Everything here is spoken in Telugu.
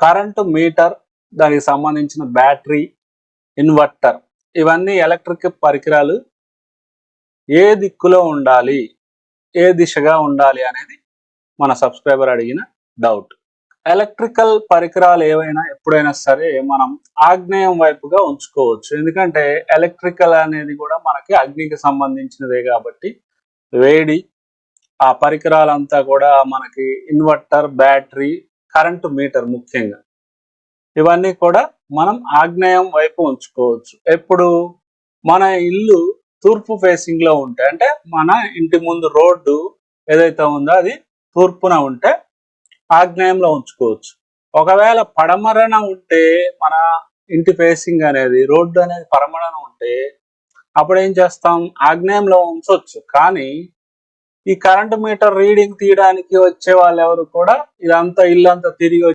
కరెంటు మీటర్ దానికి సంబంధించిన బ్యాటరీ ఇన్వర్టర్ ఇవన్నీ ఎలక్ట్రిక్ పరికరాలు ఏ దిక్కులో ఉండాలి ఏ దిశగా ఉండాలి అనేది మన సబ్స్క్రైబర్ అడిగిన డౌట్. ఎలక్ట్రికల్ పరికరాలు ఏవైనా ఎప్పుడైనా సరే మనం ఆగ్నేయం వైపుగా ఉంచుకోవచ్చు. ఎందుకంటే ఎలక్ట్రికల్ అనేది కూడా మనకి అగ్నికి సంబంధించినదే కాబట్టి వేడి ఆ పరికరాలంతా కూడా మనకి ఇన్వర్టర్ బ్యాటరీ కరెంటు మీటర్ ముఖ్యంగా. ఇవన్నీ కూడా మనం ఆగ్నేయం వైపు ఉంచుకోవచ్చు. ఎప్పుడు? మన ఇల్లు తూర్పు ఫేసింగ్లో ఉంటే అంటే మన ఇంటి ముందు రోడ్డు ఏదైతే ఉందో అది తూర్పున ఉంటే ఆగ్నేయంలో ఉంచుకోవచ్చు. ఒకవేళ పడమరన ఉంటే మన ఇంటి ఫేసింగ్ అనేది రోడ్డు అనేది పడమరన ఉంటే అప్పుడు ఏం చేస్తాం? ఆగ్నేయంలో ఉంచవచ్చు కానీ ఈ కరెంట్ మీటర్ రీడింగ్ తీయడానికి వచ్చే వాళ్ళు ఎవరు కూడా ఇదంతా ఇల్లంతా తిరిగి